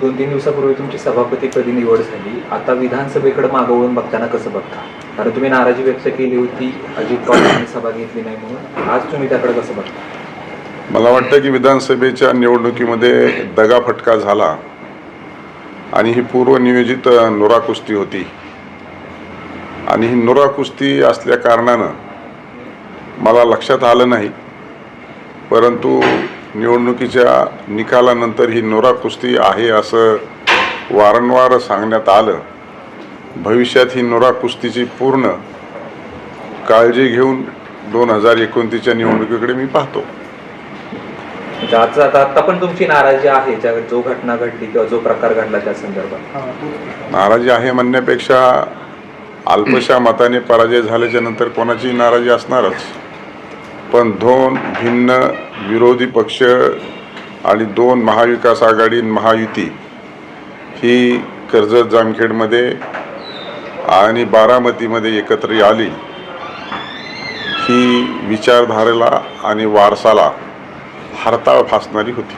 दोन तीन दिवसापूर्वी तुमची सभापतीपदी निवड झाली आता विधानसभेकडे मागवून बघताना कसं बघता? कारण तुम्ही नाराजी व्यक्त केली होती अजित पवारांनी सभा घेतली नाही म्हणून. आज तुम्ही त्याकडे कसं बघता? मला वाटतं की विधानसभेच्या निवडणुकीमध्ये दगाफटका झाला आणि ही पूर्वनियोजित नोरा कुस्ती होती. आणि ही नोरा कुस्ती असल्या कारणानं मला लक्षात आलं नाही. परंतु निवडणुकीच्या निकालानंतर ही नुरा कुस्ती आहे असं वारंवार सांगण्यात आलं. भविष्यात ही नुरा कुस्तीची पूर्ण काळजी घेऊन दोन हजार एकोणतीसच्या निवडणुकीकडे मी पाहतो. आता आता पण तुमची नाराजी आहे ज्या जो घटना घडली किंवा जो प्रकार घडला त्या संदर्भात? नाराजी आहे म्हणण्यापेक्षा अल्पशा मताने पराजय झाल्याच्यानंतर कोणाची नाराजी असणारच. पण दोन भिन्न विरोधी पक्ष आणि दोन महाविकास आघाडी महायुती ही कर्जत जामखेडमध्ये आणि बारामतीमध्ये एकत्र आली. ही विचारधारेला आणि वारसाला हरताळ फासणारी होती.